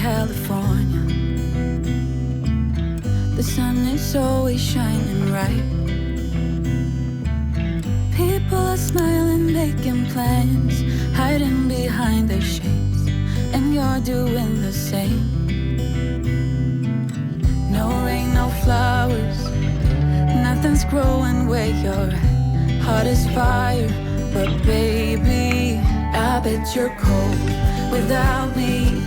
California. The sun is always shining bright. People are smiling, making plans, hiding behind their shades, and you're doing the same. No rain, no flowers, nothing's growing where you're at. Heart is fire, but baby, I bet you're cold without me,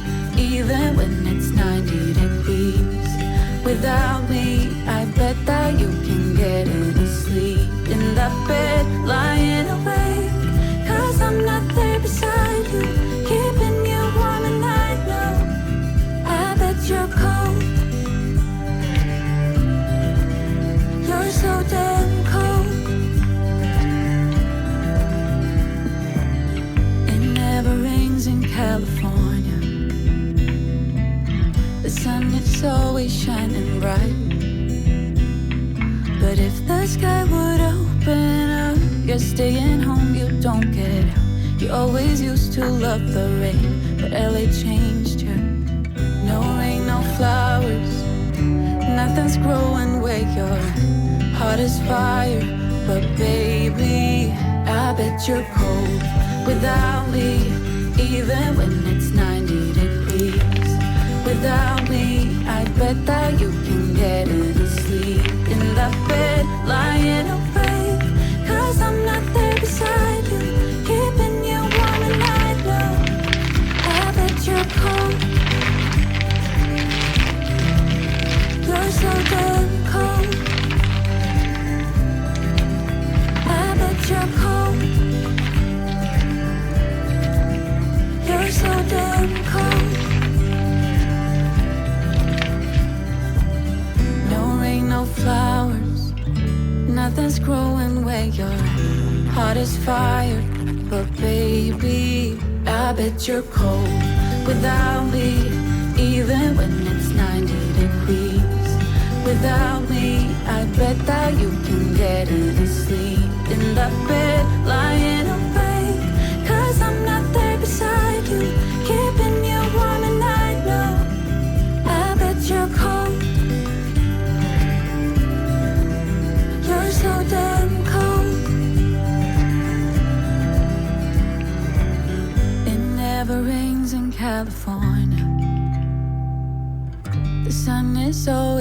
even when it's 90 degrees. Without me, I bet that you can get any sleep in that bed, lying awake. Cause I'm not there beside you, sun is always shining bright. But if the sky would open up, you're staying home, you don't get out. You always used to love the rain, but LA changed you. No rain, no flowers, nothing's growing where you're at. Heart is fire, but baby, I bet you're cold without me, even when it's 90 degrees. Without me, I bet that you can get any sleep in that bed, lying awake. You're cold without me, even when it's 90 degrees. Without me, I bet that you can get any sleep in that bed,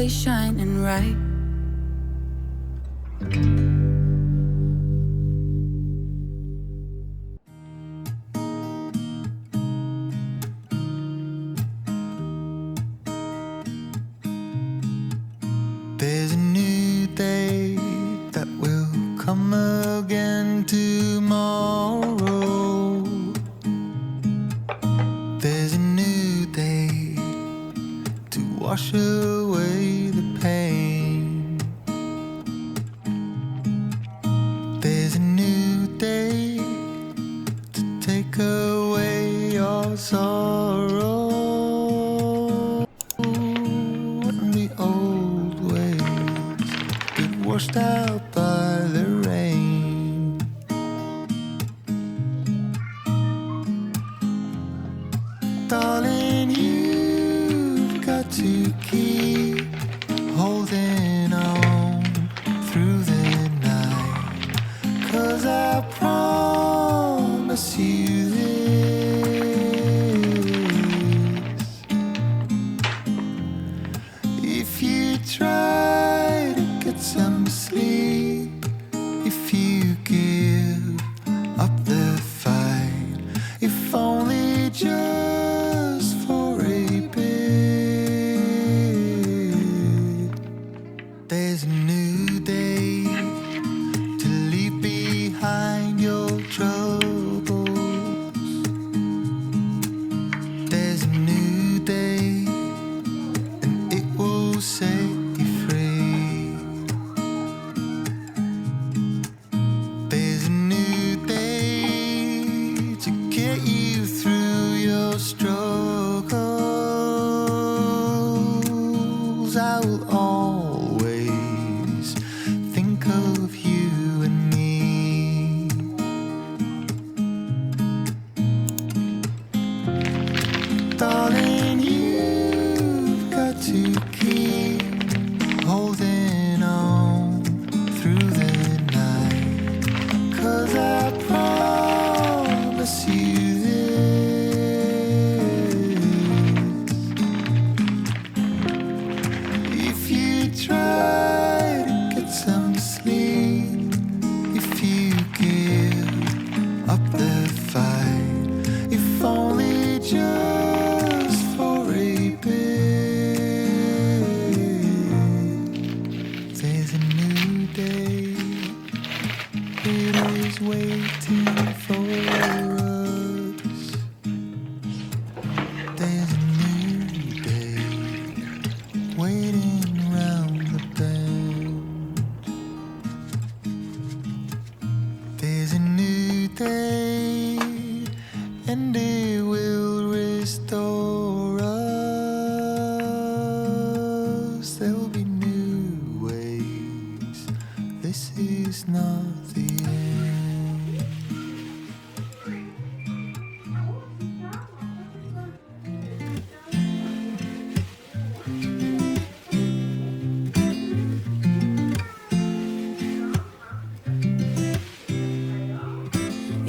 always shining bright. There's a new day that will come again tomorrow. There's a new day to wash away sorrow. And the old ways get washed out by the rain. Darling, you've got to keep try to get some sleep, if you give up the fight, if only just for a bit, there's sorry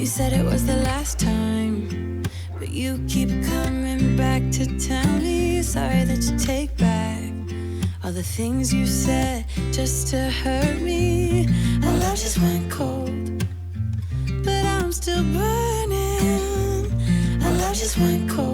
You said it was the last time, but you keep coming back to tell me sorry that you take back. All the things you said just to hurt me. My love just went cold, but I'm still burning. My love just went cold.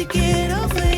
you get over